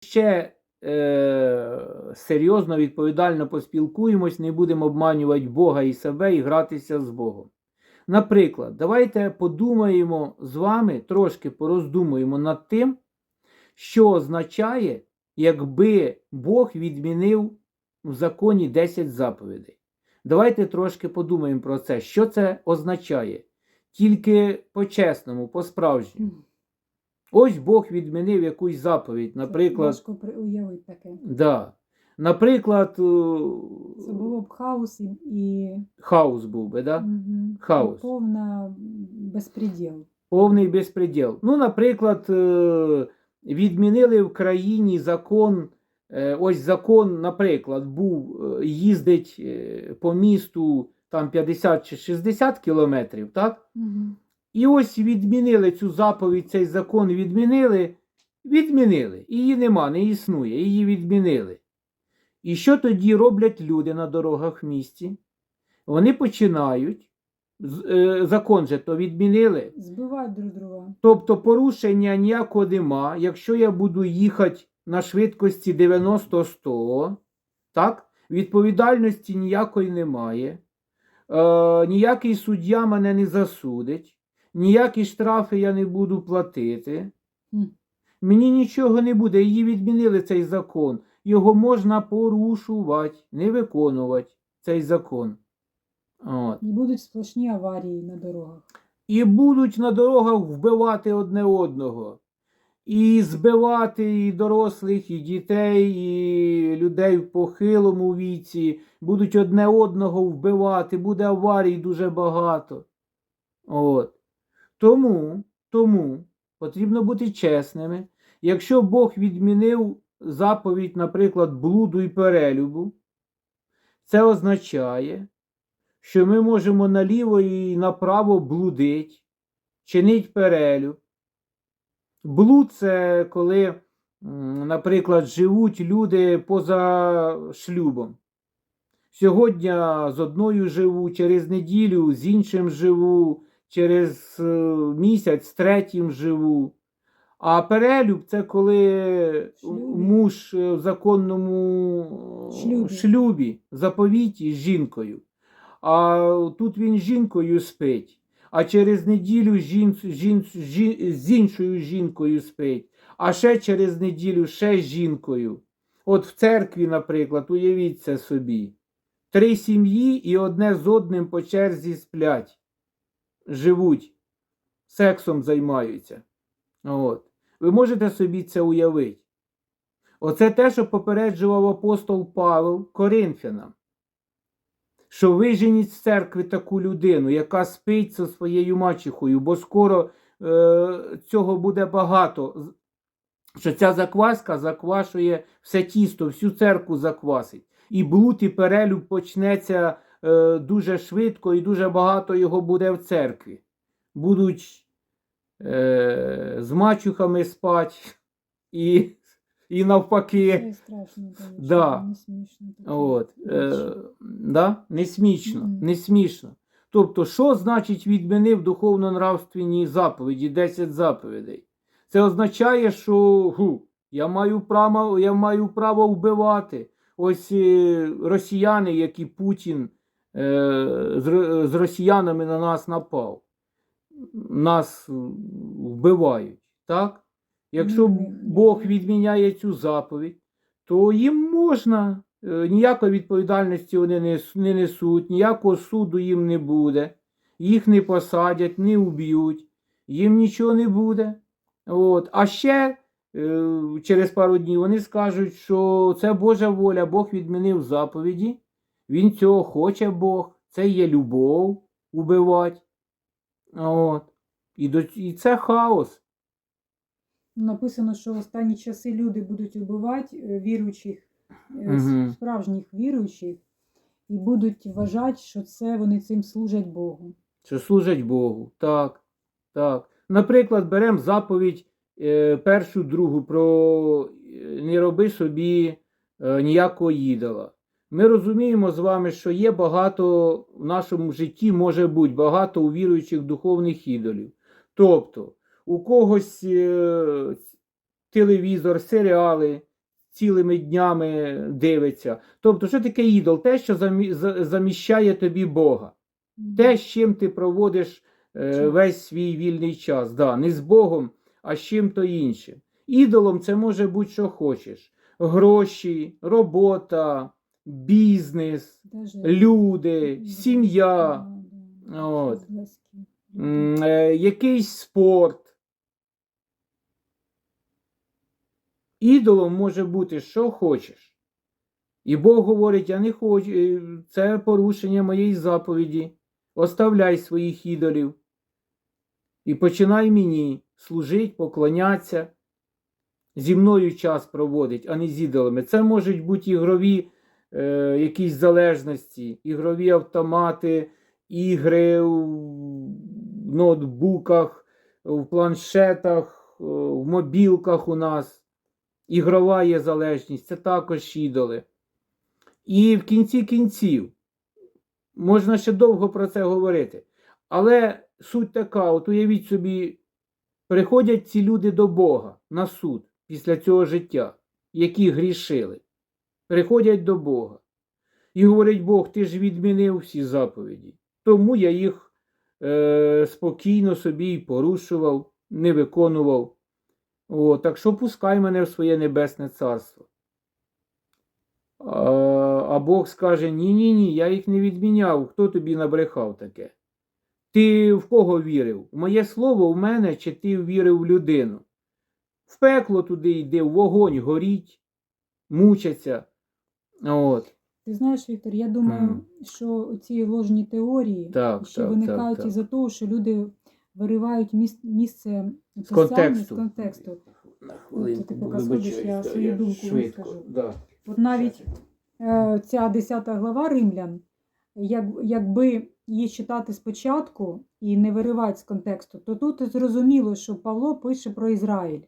ще е, серйозно, відповідально поспілкуємось, не будемо обманювати Бога і себе і гратися з Богом. Наприклад, давайте подумаємо з вами, трошки пороздумуємо над тим, що означає, якби Бог відмінив в законі 10 заповідей. Давайте трошки подумаємо про це, що це означає. Тільки по-чесному, по-справжньому. Ось Бог відмінив якусь заповідь, наприклад, Важко уявити таке. да. наприклад, Це було б хаос і, і хаос був би, да? мгм, Хаос. і повна безпреділ. повний безпреділ. Ну, наприклад, е, відмінили в країні закон. е, Ось закон, наприклад, був е, їздить по місту там 50 чи 60 кілометрів, так? Мгм. І ось відмінили цю заповідь, цей закон відмінили, відмінили. Її нема, не існує, її відмінили. І що тоді роблять люди на дорогах в місті? Вони починають, е, закон же то відмінили, Збивають друг друга. тобто порушення ніякого нема. Якщо я буду їхати на швидкості 90-100, так, відповідальності ніякої немає. Е, ніякий суддя мене не засудить, ніякі штрафи я не буду платити. Мені нічого не буде, її відмінили цей закон. Його можна порушувати, не виконувати цей закон. От. І будуть сплошні аварії на дорогах. І будуть на дорогах вбивати одне одного. І збивати і дорослих, і дітей, і людей в похилому віці, будуть одне одного вбивати, буде аварій дуже багато. От. Тому, тому потрібно бути чесними. Якщо Бог відмінив заповідь, наприклад, блуду і перелюбу, це означає, що ми можемо наліво і направо блудить, чинить перелюб. Блуд це коли, наприклад, живуть люди поза шлюбом. Сьогодні з одною живу, через неділю з іншим живу, через е, місяць з третім живу. А перелюб це коли Шлюбі. муж е, в законному Шлюбі. шлюбі, заповіті з жінкою. А тут він з жінкою спить, а через неділю жін, жін, жін, з іншою жінкою спить, а ще через неділю ще з жінкою. От в церкві, наприклад, уявіть це собі. Три сім'ї і одне з одним по черзі сплять, живуть, сексом займаються. От. Ви можете собі це уявити. Оце те, що попереджував апостол Павел Коринфянам. Що виженіть з церкви таку людину, яка спить зі своєю мачехою, бо скоро е, цього буде багато. Що ця закваска заквашує все тісто, всю церкву заквасить. І блуд і перелюб почнеться е, дуже швидко, і дуже багато його буде в церкві. Будуть е, з мачухами спать і, і навпаки. Страшно, Да. не смішно. От, е, да? Не смішно, Мгм. не смішно. Тобто, що значить відмінив духовно-нравственні заповіді, 10 заповідей? Це означає, що гу, я, маю право, я маю право вбивати. Ось е, росіяни, які Путін з, росіянами на нас напав. Нас вбивають. Так? Якщо Бог відміняє цю заповідь, то їм можна, е, ніякої відповідальності вони не, несуть, ніякого суду їм не буде, їх не посадять, не уб'ють, їм нічого не буде. От. А ще е, через пару днів вони скажуть, що це Божа воля, Бог відмінив заповіді, Він цього хоче Бог, це є любов убивати. От. І, до, і це хаос. Написано, що в останні часи люди будуть вбивати е, віруючих, Мгм. справжніх віруючих, і будуть вважати, що це вони цим служать Богу. що служать Богу. Так, так. Наприклад, беремо заповідь е, першу, другу про е, не роби собі е, ніякого ідола. Ми розуміємо з вами, що є багато в нашому житті, може бути багато у віруючих духовних ідолів. Тобто, у когось е, телевізор, серіали, цілими днями дивиться. Тобто, що таке ідол? Те, що замі- заміщає тобі Бога. Те, з чим ти проводиш е, весь свій вільний час. Да, не з Богом, а з чим-то іншим. Ідолом це може бути, що хочеш: гроші, робота, бізнес, Даже- люди, сім'я, от. Е, якийсь спорт. Ідолом може бути, що хочеш. І Бог говорить: я не хочу, е, це порушення моєї заповіді. Оставляй своїх ідолів. І починай мені служить, поклонятися. Зі мною час проводить, а не з ідолами. Це можуть бути ігрові е, якісь залежності, ігрові автомати, ігри в ноутбуках, в планшетах, е, в мобілках у нас. Ігрова є залежність, це також ідоли. І в кінці кінців можна ще довго про це говорити. Але суть така: от уявіть собі, приходять ці люди до Бога на суд після цього життя, які грішили. Приходять до Бога. І говорять, Бог, ти ж відмінив всі заповіді. Тому я їх е, спокійно собі порушував, не виконував. О, так що пускай мене в своє небесне царство. А, а Бог скаже: ні, ні, ні, я їх не відміняв. Хто тобі набрехав таке? Ти в кого вірив? В моє слово в мене, чи ти вірив в людину? В пекло туди йди, в вогонь горіть, мучаться. От. Ти знаєш, Віктор, я думаю, Мгм. що ці ложні теорії, Так, що так, виникають так, так. із-за того, що люди виривають міс- місце З контексту. з контексту. На хвилинку, ти поки сходиш, я свою думку швидко, вискажу. Да. От навіть е, ця 10 глава Римлян, як, якби її читати спочатку і не виривати з контексту, то тут зрозуміло, що Павло пише про Ізраїль,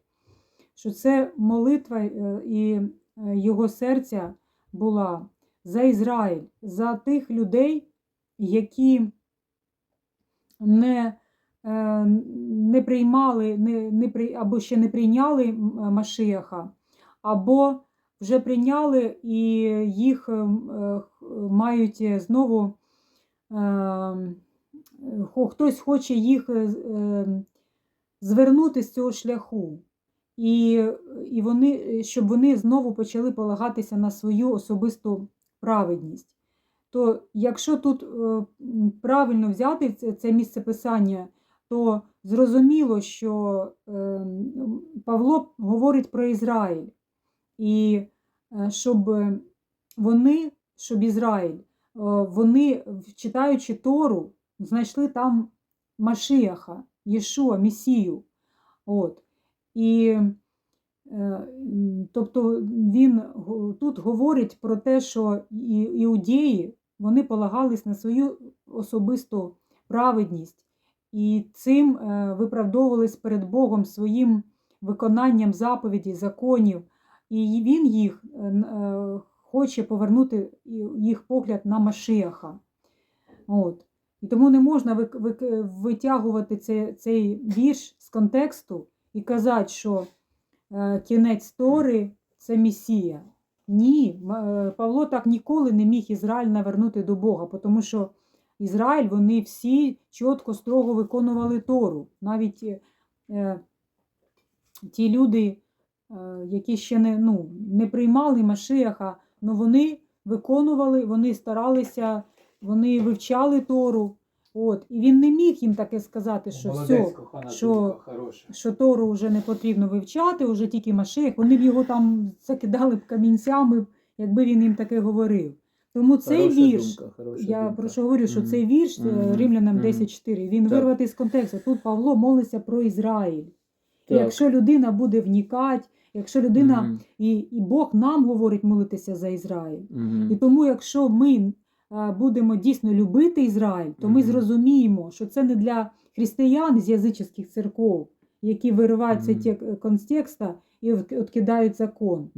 що це молитва е, і е, його серця була за Ізраїль, за тих людей, які не, е, не приймали, не, не або ще не прийняли м, Машіяха, або вже прийняли і їх е, е, мають знову е, хтось хоче їх е, е, звернути з цього шляху. І, і вони, щоб вони знову почали полагатися на свою особисту праведність. То якщо тут е, правильно взяти це, це місце писання, то зрозуміло, що е, Павло говорить про Ізраїль. І е, щоб вони, щоб Ізраїль, е, вони, читаючи Тору, знайшли там Машіяха, Єшуа, Месію. От. І е, тобто він тут говорить про те, що іудеї вони полагались на свою особисту праведність і цим е, виправдовувались перед Богом своїм виконанням заповідей, законів. І він їх е, хоче повернути їх погляд на Машиаха. От. І тому не можна витягувати це, цей вірш з контексту і казати, що е, кінець Тори це Месія. Ні, е, Павло так ніколи не міг Ізраїль навернути до Бога, тому що Ізраїль вони всі чітко, строго виконували Тору. Навіть е, ті люди, е, які ще не, ну, не приймали Машиаха, але вони виконували, вони старалися, вони вивчали Тору. От. І він не міг їм таке сказати, що все, що- що Тору вже не потрібно вивчати, вже тільки Машех. Вони б його там закидали б камінцями, якби він їм таке говорив. Тому цей вірш, я про що говорю, що Мгм. цей вірш е, Мгм. Римлянам Мгм. 10.4, він Так. вирватий з контексту. Тут Павло молиться про Ізраїль. Якщо людина буде внікати, якщо людина і, і Бог нам говорить молитися за Ізраїль. І тому, якщо ми будемо дійсно любити Ізраїль, то ми зрозуміємо, що це не для християн з язичних церков, які вириваються ті контекста і откидають закон.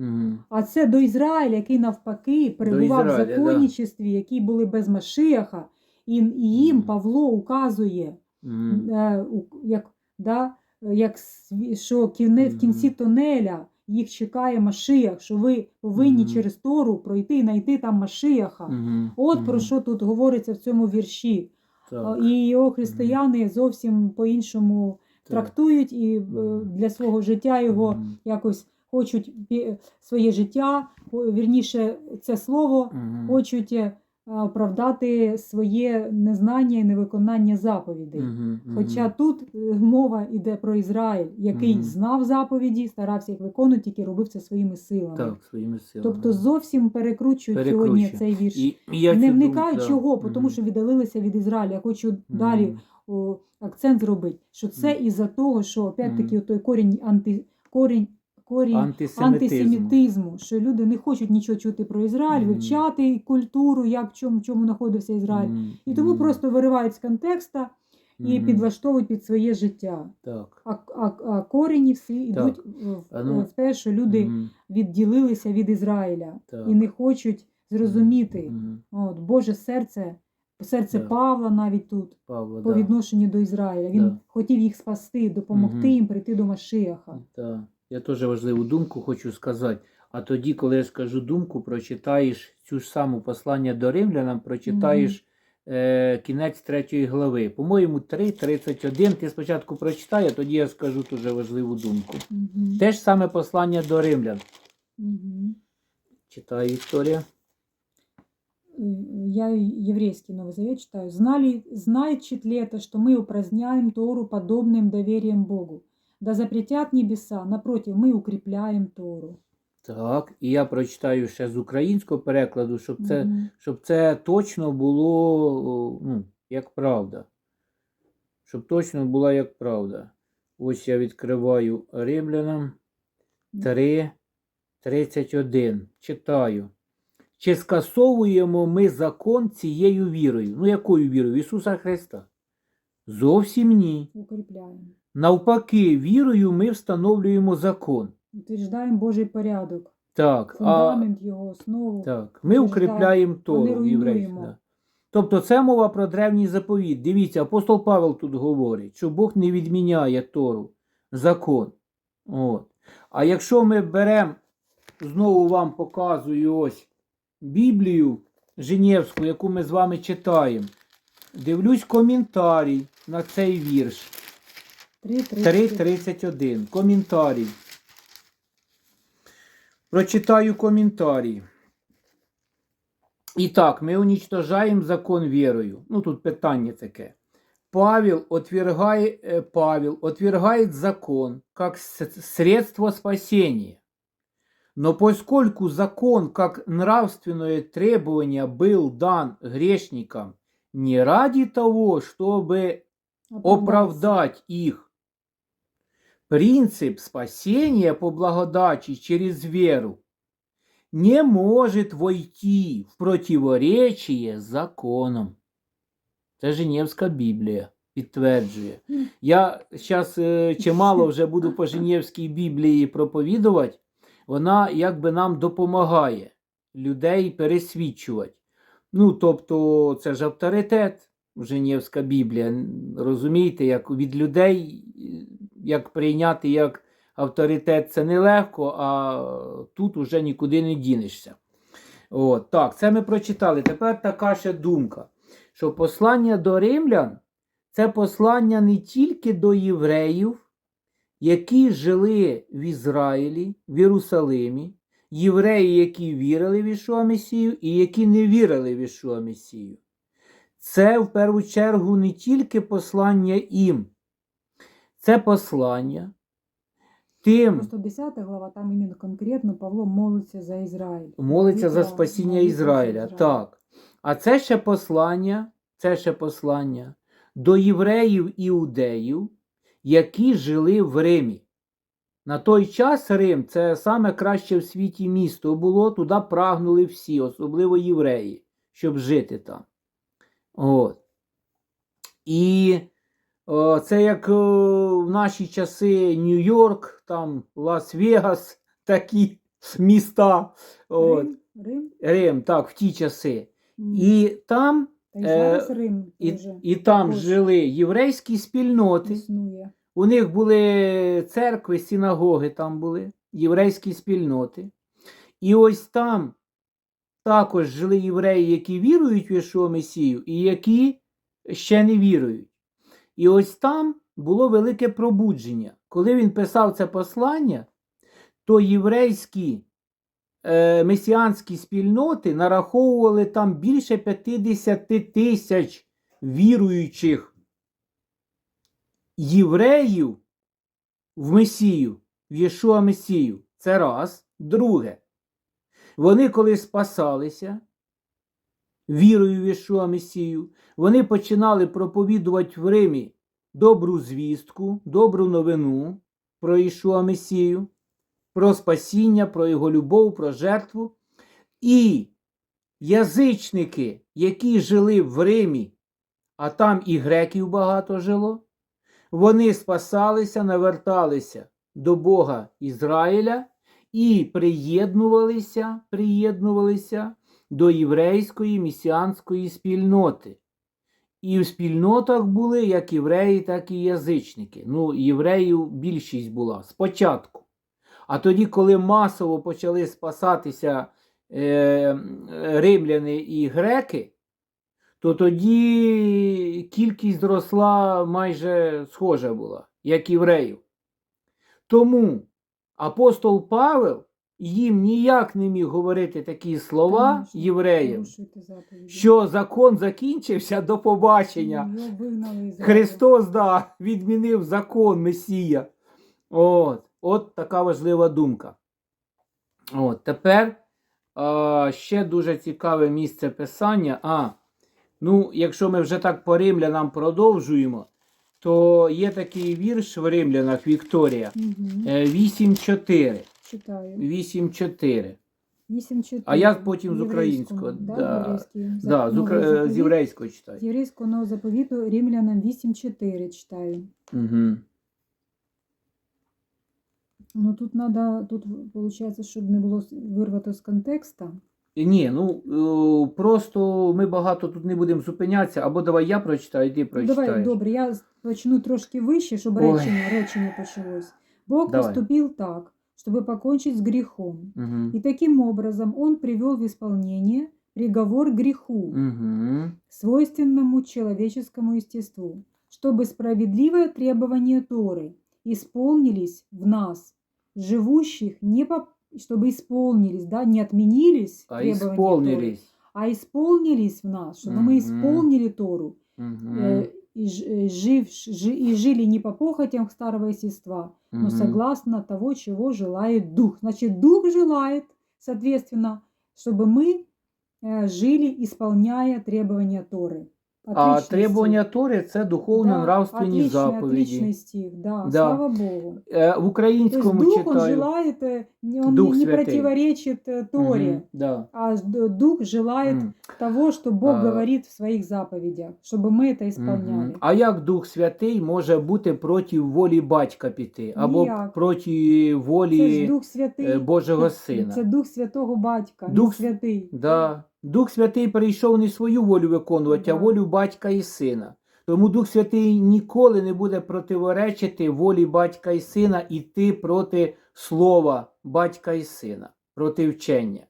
А це до Ізраїля, який навпаки перебував в да. які були без Машиаха, і, їм. Павло указує, е, як, да, як що в кінці тунеля їх чекає Машиях, що ви повинні Мгм. через Тору пройти і знайти там Машияха. Мгм. От про що тут говориться в цьому вірші. Так, І його християни зовсім по-іншому так. трактують і е, для свого життя його Мгм. якось хочуть своє життя, вірніше, це слово Мгм. хочуть е, оправдати своє незнання і невиконання заповідей. Мгм. Хоча тут е, мова йде про Ізраїль, який Мгм. знав заповіді, старався їх виконувати, тільки робив це своїми силами. Так, своїми силами. Тобто зовсім перекручують Перекручує. сьогодні цей вірш. І, і я не вникають думку- чого, да. тому що віддалилися від Ізраїля. Я хочу Мгм. далі о, акцент зробити, що це Мгм. із-за того, що опять-таки Мгм. той корінь анти, корінь, корінь Антисемітизму. антисемітизму, що люди не хочуть нічого чути про Ізраїль, Мгм. вивчати культуру, як в чому, в чому знаходився Ізраїль. Мгм. І тому Мгм. просто виривають з контекста і Мгм. підлаштовують під своє життя. Так. А, а, а корені всі йдуть в, ну, в те, що люди Мгм. відділилися від Ізраїля Так. і не хочуть зрозуміти. Мгм. От, Боже серце, серце Да. Павла навіть тут Павло, по да. відношенню до Ізраїля. Він Да. хотів їх спасти, допомогти Мгм. їм прийти до Машиаха. Так. Я теж важливу думку хочу сказати. А тоді, коли я скажу думку, прочитаєш цю ж саму послання до римлянам, прочитаєш е, кінець третьої глави. По-моєму, 3.31. Ти спочатку прочитай, а тоді я скажу дуже важливу думку. Мгм. Те ж саме послання до римлян. Мгм. Читай, Вікторія. Э, Я еврейский Новый Завет читаю. Знали, знает Четлета, что мы упраздняем Тору подобным доверием Богу. Да запретят небеса, напротив, мы укрепляем Тору. Так, і я прочитаю ще з українського перекладу, щоб це, Мгм. щоб це точно було ну, як правда. Щоб точно була як правда. Ось я відкриваю римлянам 3, 31. Читаю. Чи скасовуємо ми закон цією вірою? Ну, якою вірою? Ісуса Христа? Зовсім ні. Укрепляем. Навпаки, вірою ми встановлюємо закон. Утверждаем Божий порядок, Так, а, фундамент його, основу. Так, ми укріпляємо а Тору єврейську. Да. Тобто це мова про древній заповіт. Дивіться, апостол Павел тут говорить, що Бог не відміняє Тору, закон. От. А якщо ми беремо, знову вам показую ось Біблію Женевську, яку ми з вами читаємо, дивлюсь коментарій на цей вірш. 3.30. 3.31. Коментарій. Прочитаю коментарі. І так, ми уничтожаємо закон вірою. Ну тут питання таке. Павел отвергает, э, Павел отвергает закон как с- средство спасения. Но поскольку закон как нравственное требование был дан грешникам не ради того, чтобы оправдать их. Принцип спасения по благодати через веру не может войти в противоречие з законом. Це Женевська Біблія підтверджує. Я зараз чимало вже буду по Женевській Біблії проповідувати. Вона якби нам допомагає людей пересвідчувати. Ну, тобто, це ж авторитет, Женевська Біблія. Розумієте, як від людей, як прийняти як авторитет, це нелегко, а тут уже нікуди не дінешся. От, так, це ми прочитали. Тепер така ще думка, що послання до римлян це послання не тільки до євреїв, які жили в Ізраїлі, в Єрусалимі, євреї, які вірили в Ішуа Месію, і які не вірили в Ішуа Месію. Це в першу чергу не тільки послання їм, це послання тим, Просто 10 глава, там іменно конкретно Павло молиться за Ізраїль. молиться за спасіння Ізраїля. Так. А це ще послання, це ще послання до євреїв іудеїв, які жили в Римі. На той час Рим це саме краще в світі місто було, туди прагнули всі, особливо євреї, щоб жити там. От. І це як в наші часи Нью-Йорк, там Лас-Вегас, такі міста. От. Рим, Рим. Так, в ті часи. І там, Та е, Рим і, і там жили єврейські спільноти. існує. У них були церкви, синагоги там були. єврейські спільноти. І ось там також жили євреї, які вірують в Ішуа Месію, і які ще не вірують. І ось там було велике пробудження. Коли він писав це послання, то єврейські е, месіанські спільноти нараховували там більше 50 тисяч віруючих євреїв в Месію, в Єшуа Месію. Це раз. Друге. Вони, коли спасалися вірою в Єшуа Месію, вони починали проповідувати в Римі добру звістку, добру новину про Ішуа Месію, про спасіння, про його любов, про жертву. І язичники, які жили в Римі, а там і греків багато жило, вони спасалися, наверталися до Бога Ізраїля і приєднувалися, приєднувалися до єврейської місіанської спільноти. І в спільнотах були як євреї, так і язичники. Ну, євреїв більшість була спочатку. А тоді, коли масово почали спасатися е, римляни і греки, то тоді кількість зросла майже схожа була, як євреїв. Тому апостол Павел їм ніяк не міг говорити такі слова Конечно, євреям, що закон закінчився до побачення. Христос да, відмінив закон Месія. От, от така важлива думка. От, тепер а, ще дуже цікаве місце писання. А, ну, якщо ми вже так по римлянам продовжуємо, то є такий вірш в римлянах Вікторія Угу. е, 8.4. Читаю. 8.4. 8-4. А я потім з українського, Да, да. Да, з, укра... е, з єврейського читаю. З єврейського нового заповіту римлянам 8.4 читаю. Угу. Ну тут надо, тут виходить, щоб не було вирвато з контекста. Ні, ну е, просто ми багато тут не будемо зупинятися, або давай я прочитаю, ти Ну, прочитаєш. давай, добре, я почну трошки вище, щоб Ой. речення, речення почалось. Бог Давай. поступил так, чтобы покончить с грехом. Угу. И таким образом он привел в исполнение приговор греху, Угу. свойственному человеческому естеству, чтобы справедливое требование Торы исполнились в нас, живущих не по чтобы исполнились, да, не отменились А требования Торы, исполнились. а исполнились в нас, чтобы мы Мгм. исполнили Тору Угу. э, и, э, жив, жи- и жили не по похотям старого естества, но согласно того, чего желает Дух. Значит, Дух желает, соответственно, чтобы мы э, жили, исполняя требования Торы. А Отличный требування стих. Тори це духовно-нравственні отличный, заповіді. Отличный стих, да, Да. слава Богу. Е, В То есть українському Дух, он читаю. желает, э, не- он Дух не, не Святый. противоречит э, Торе, Мгм, да. а д- Дух желает М. того, что Бог А. говорит в своих заповедях, чтобы мы это исполняли. Мгм. А як Дух Святий може бути проти волі батька піти? Або Ніяк. проти Це ж волі Дух Святий. е, Божого Це- Сина? Це Дух Святого Батька, Дух- Дух Святий. Да. Дух Святий прийшов не свою волю виконувати, а волю батька і сина. Тому Дух Святий ніколи не буде противоречити волі батька і сина іти проти слова батька і сина, проти вчення.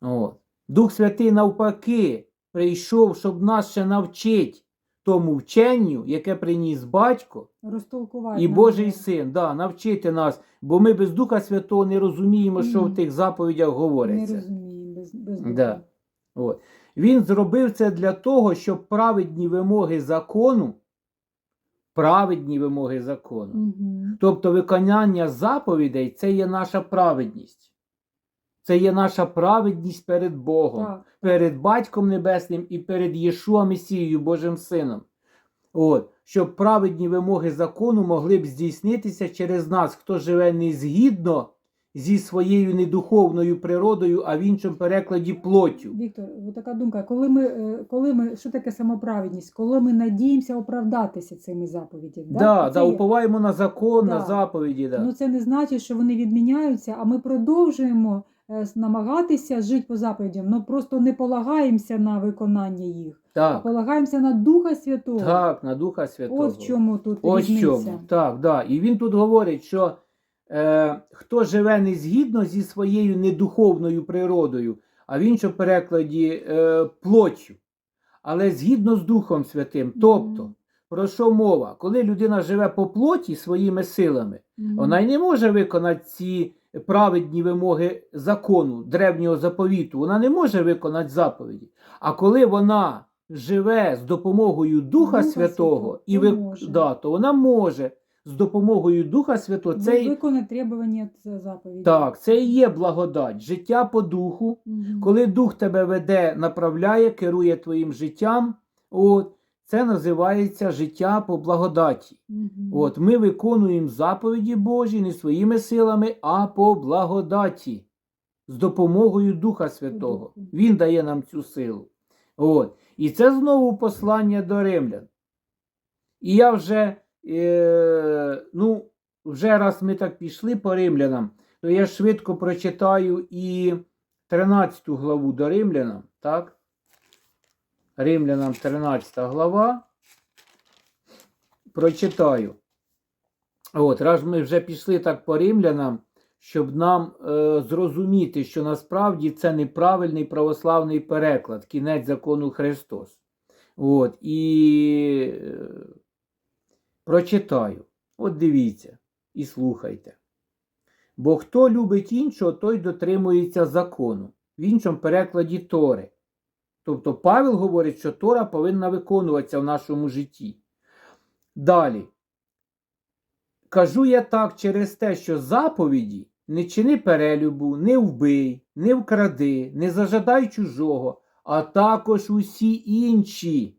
От. Дух Святий навпаки прийшов, щоб нас ще навчити тому вченню, яке приніс батько і Божий його. син, да, навчити нас, бо ми без Духа Святого не розуміємо, що в тих заповідях Не говориться. розуміємо без, без Духа. Да. От. Він зробив це для того, щоб праведні вимоги закону, праведні вимоги закону, Мгм. тобто виконання заповідей це є наша праведність. Це є наша праведність перед Богом, Так. перед Батьком Небесним і перед Єшуа Месією, Божим Сином. От, щоб праведні вимоги закону могли б здійснитися через нас, хто живе не згідно зі своєю недуховною природою, а в іншому перекладі плоттю. Віктор, така думка, коли ми, е, коли ми, що таке самоправедність? Коли ми надіємося оправдатися цими заповідями. Да, Це да, уповаємо на закон, на заповіді. Да. Ну це не значить, що вони відміняються, а ми продовжуємо е, намагатися жити по заповідям, але просто не полагаємося на виконання їх, а так, полагаємося на Духа Святого. так, на Духа Святого. От в чому тут Ось в різниця. чому. Так, да. І він тут говорить, що е, хто живе не згідно зі своєю недуховною природою, а в іншому перекладі е, плоттю, але згідно з Духом Святим. Тобто, про що мова? Коли людина живе по плоті своїми силами, вона й не може виконати ці праведні вимоги закону, древнього заповіту. Вона не може виконати заповіді. А коли вона живе з допомогою Духа, Духа Святого, і ви... да, то вона може з допомогою Духа Святого. Це, й- Виконати требування за заповіді. так, це і є благодать, життя по духу. Мгм. Коли Дух тебе веде, направляє, керує твоїм життям, от, це називається життя по благодаті. Мгм. От ми виконуємо заповіді Божі не своїми силами, а по благодаті, з допомогою Духа Святого. Духу. Він дає нам цю силу. От. І це знову послання до римлян. І я вже, е, ну, вже раз ми так пішли по римлянам, то я швидко прочитаю і 13 главу до римлянам, так? Римлянам 13 глава. Прочитаю. От, раз ми вже пішли так по римлянам, щоб нам е, зрозуміти, що насправді це неправильний православний переклад, кінець закону Христос. От, і е, прочитаю. От дивіться і слухайте. Бо хто любить іншого, той дотримується закону. В іншому перекладі Тори. Тобто Павел говорить, що Тора повинна виконуватися в нашому житті. Далі. Кажу я так через те, що заповіді не чини перелюбу, не вбий, не вкради, не зажадай чужого, а також усі інші.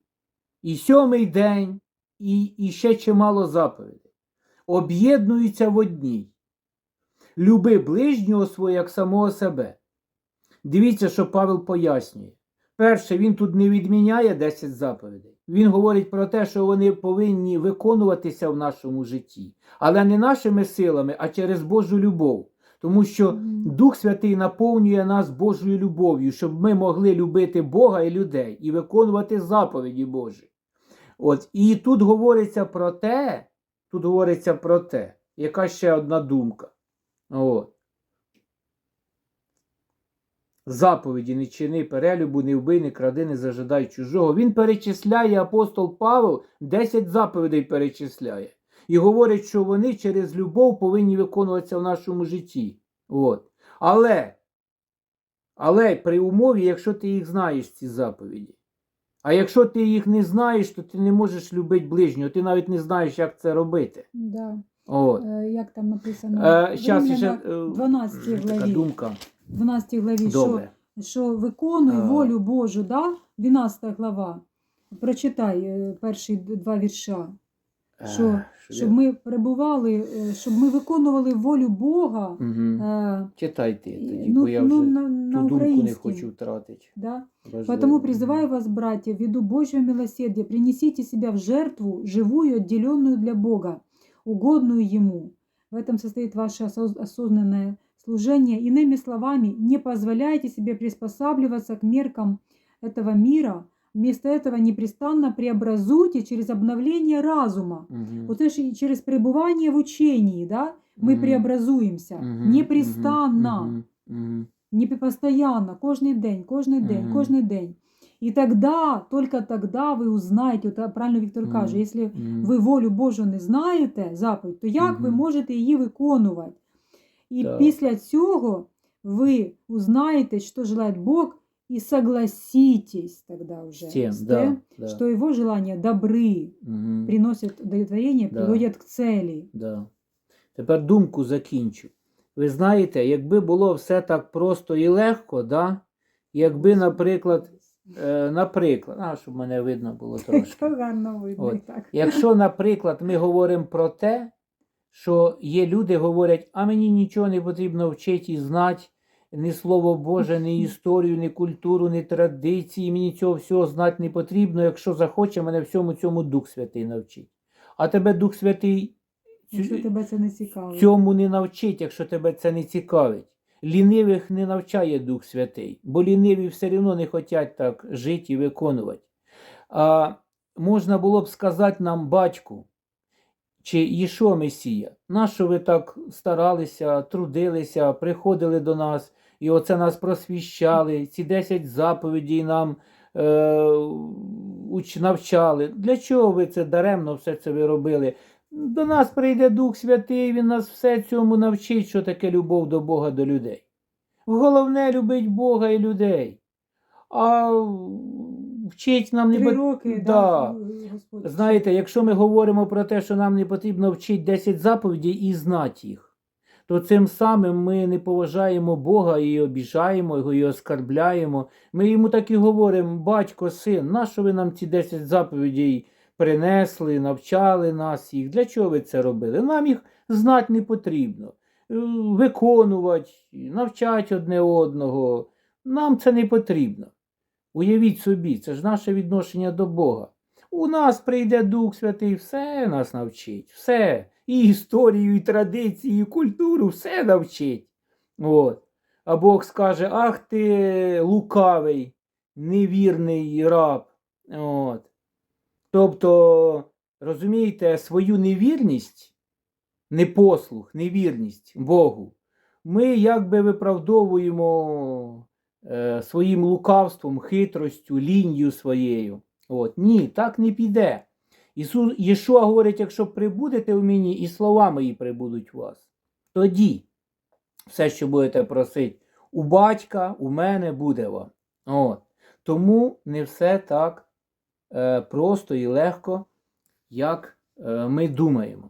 І сьомий день, і, і ще чимало заповідей. Об'єднуються в одній. Люби ближнього свого як самого себе. Дивіться, що Павел пояснює. Перше, він тут не відміняє 10 заповідей. Він говорить про те, що вони повинні виконуватися в нашому житті, але не нашими силами, а через Божу любов. Тому що Дух Святий наповнює нас Божою любов'ю, щоб ми могли любити Бога і людей і виконувати заповіді Божі. От, і тут говориться про те, тут говориться про те, яка ще одна думка. От. Заповіді не чини перелюбу, не вбий, не кради, не зажадай чужого. Він перечисляє апостол Павел 10 заповідей перечисляє. І говорить, що вони через любов повинні виконуватися в нашому житті. От. Але, але при умові, якщо ти їх знаєш, ці заповіді. А якщо ти їх не знаєш, то ти не можеш любити ближнього, ти навіть не знаєш, як це робити. Да. От. Е, Як там написано? Е, щас ще, е, 12 така главі. думка. 12 главі, що, Добре. що виконуй Е. волю Божу, да? 12 глава. Прочитай е, перші д- два вірша. Що, Е, щоб я- ми перебували, е, щоб ми виконували волю Бога. Мгм. е, Читай ти і- тоді, ну, бо я ну, вже на, ту на думку не українській. хочу втратити. Да? Важливо. Потому призываю вас, братья, ввиду Божьего милосердия, принесите себя в жертву, живую, отделенную для Бога, угодную Ему. В этом состоит ваше осоз- осознанное служение. Иными словами, не позволяйте себе приспосабливаться к меркам этого мира. Вместо этого непрестанно преобразуйте через обновление разума. Мгм. Вот это ж и через пребывание в учении, да, мы Мгм. преобразуемся. Мгм. Непрестанно Мгм. Мгм. не постоянно, кожний день, кожний день, Мгм. кожний день. І тогда, только тогда ви узнаєте, от, а, правильно Віктор Мгм. каже, якщо Мгм. ви волю Божу не знаєте, заповідь, то як ви Мгм. можете її виконувати? І Так. після цього ви узнаєте, що желає Бог, і согласитесь тогда уже З тем, с да, тем, да. что его желания добры, Мгм. приносят удовлетворение, Да. приводять к цели. Да. Тепер думку закінчу. Ви знаєте, якби було все так просто і легко, да? якби, наприклад, е, наприклад, а, щоб мене видно було трошки. От. Якщо, наприклад, ми говоримо про те, що є люди, говорять, а мені нічого не потрібно вчити і знати, ні Слово Боже, ні історію, ні культуру, ні традиції, мені цього всього знати не потрібно, якщо захоче, мене всьому цьому Дух Святий навчить. А тебе Дух Святий Якщо тебе це не цікаво. цьому не навчить, якщо тебе це не цікавить. Лінивих не навчає Дух Святий, бо ліниві все одно не хочуть так жити і виконувати. А можна було б сказати нам, батьку, чи Єшо Месія, нащо ви так старалися, трудилися, приходили до нас, і оце нас просвіщали, ці 10 заповідей нам е, уч- навчали. Для чого ви це даремно все це ви робили? До нас прийде Дух Святий, Він нас все цьому навчить, що таке любов до Бога, до людей. Головне любить Бога і людей. А вчить нам не Три роки, Да. да. Знаєте, якщо ми говоримо про те, що нам не потрібно вчити 10 заповідей і знати їх, то цим самим ми не поважаємо Бога і обіжаємо його, і оскарбляємо. Ми йому так і говоримо, батько, син, нащо ви нам ці 10 заповідей принесли, навчали нас їх? Для чого ви це робили? Нам їх знати не потрібно. Е, Виконувати, навчати одне одного. Нам це не потрібно. Уявіть собі, це ж наше відношення до Бога. У нас прийде Дух Святий, все нас навчить, все. І історію, і традиції, і культуру, все навчить. От. А Бог скаже: ах ти лукавий, невірний раб. От. Тобто, розумієте, свою невірність, непослух, невірність Богу, ми якби виправдовуємо е, своїм лукавством, хитростю, лінію своєю. От. Ні, так не піде. Ісус Єшуа говорить, якщо прибудете в мені, і слова мої прибудуть у вас, тоді все, що будете просити, у батька, у мене буде вам. От. Тому не все так е, просто і легко, як е, ми думаємо.